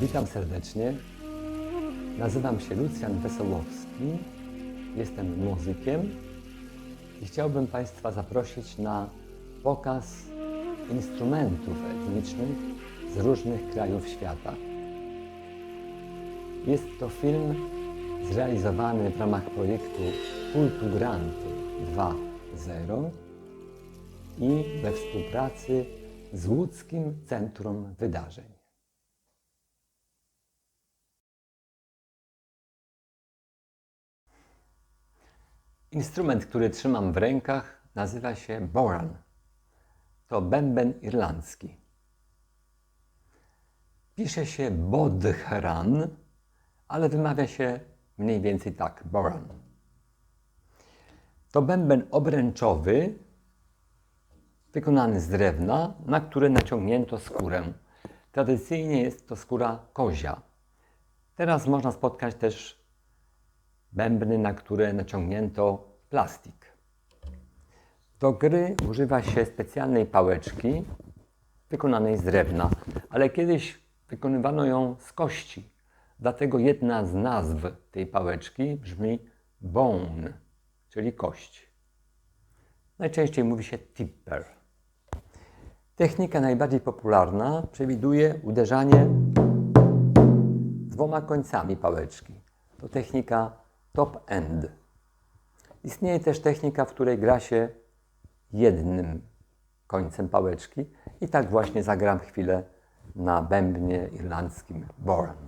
Witam serdecznie. Nazywam się Lucjan Wesołowski. Jestem muzykiem i chciałbym Państwa zaprosić na pokaz instrumentów etnicznych z różnych krajów świata. Jest to film zrealizowany w ramach projektu Kultugranty 2.0 i we współpracy z Łódzkim Centrum Wydarzeń. Instrument, który trzymam w rękach, nazywa się boran. To bęben irlandzki. Pisze się bodhran, ale wymawia się mniej więcej tak, boran. To bęben obręczowy, wykonany z drewna, na które naciągnięto skórę. Tradycyjnie jest to skóra kozia. Teraz można spotkać też bębny, na które naciągnięto plastik. Do gry używa się specjalnej pałeczki wykonanej z drewna, ale kiedyś wykonywano ją z kości. Dlatego jedna z nazw tej pałeczki brzmi bone, czyli kość. Najczęściej mówi się tipper. Technika najbardziej popularna przewiduje uderzanie dwoma końcami pałeczki. To technika top end. Istnieje też technika, w której gra się jednym końcem pałeczki i tak właśnie zagram chwilę na bębnie irlandzkim Boran.